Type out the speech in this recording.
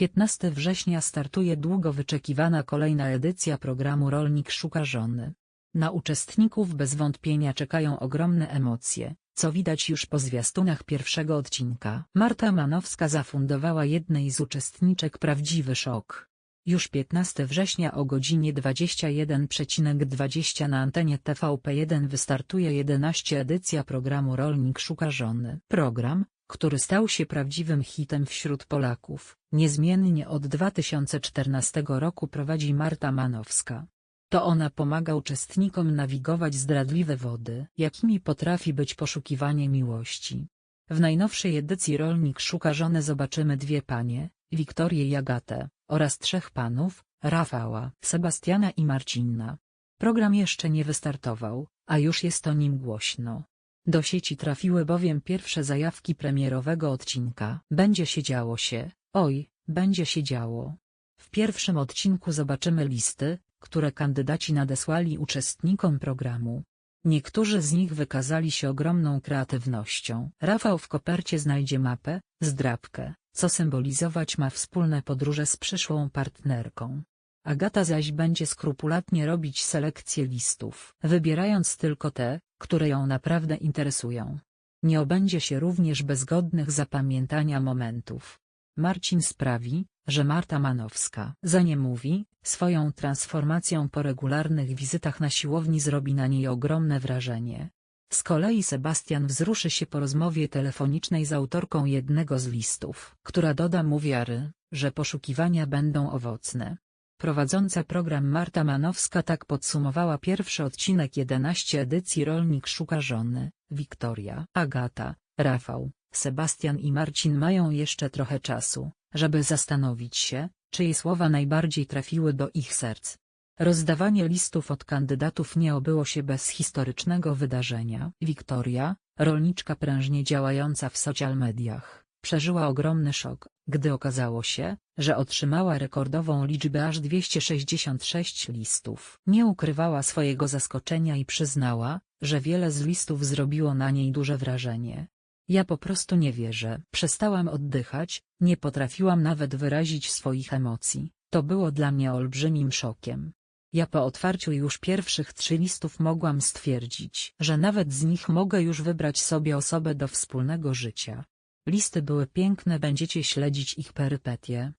15 września startuje długo wyczekiwana kolejna edycja programu Rolnik szuka żony. Na uczestników bez wątpienia czekają ogromne emocje, co widać już po zwiastunach pierwszego odcinka. Marta Manowska zafundowała jednej z uczestniczek prawdziwy szok. Już 15 września o godzinie 21.20 na antenie TVP1 wystartuje 11 edycja programu Rolnik szuka żony. Program, który stał się prawdziwym hitem wśród Polaków, niezmiennie od 2014 roku prowadzi Marta Manowska. To ona pomaga uczestnikom nawigować zdradliwe wody, jakimi potrafi być poszukiwanie miłości. W najnowszej edycji Rolnik szuka żony zobaczymy dwie panie, Wiktorię i Agatę, oraz trzech panów, Rafała, Sebastiana i Marcinna. Program jeszcze nie wystartował, a już jest o nim głośno. Do sieci trafiły bowiem pierwsze zajawki premierowego odcinka. Będzie się działo się, oj, będzie się działo. W pierwszym odcinku zobaczymy listy, które kandydaci nadesłali uczestnikom programu. Niektórzy z nich wykazali się ogromną kreatywnością. Rafał w kopercie znajdzie mapę, zdrabkę, co symbolizować ma wspólne podróże z przyszłą partnerką. Agata zaś będzie skrupulatnie robić selekcję listów, wybierając tylko te, które ją naprawdę interesują. Nie obędzie się również bez godnych zapamiętania momentów. Marcin sprawi, że Marta Manowska, za nie mówi, swoją transformacją po regularnych wizytach na siłowni zrobi na niej ogromne wrażenie. Z kolei Sebastian wzruszy się po rozmowie telefonicznej z autorką jednego z listów, która doda mu wiary, że poszukiwania będą owocne. Prowadząca program Marta Manowska tak podsumowała pierwszy odcinek 11 edycji Rolnik szuka żony, Wiktoria, Agata, Rafał, Sebastian i Marcin mają jeszcze trochę czasu, żeby zastanowić się, czyje słowa najbardziej trafiły do ich serc. Rozdawanie listów od kandydatów nie obyło się bez historycznego wydarzenia. Wiktoria, rolniczka prężnie działająca w social mediach, przeżyła ogromny szok, gdy okazało się, że otrzymała rekordową liczbę aż 266 listów. Nie ukrywała swojego zaskoczenia i przyznała, że wiele z listów zrobiło na niej duże wrażenie. Ja po prostu nie wierzę. Przestałam oddychać, nie potrafiłam nawet wyrazić swoich emocji. To było dla mnie olbrzymim szokiem. Ja po otwarciu już pierwszych trzy listów mogłam stwierdzić, że nawet z nich mogę już wybrać sobie osobę do wspólnego życia. Listy były piękne będziecie śledzić ich perypetie.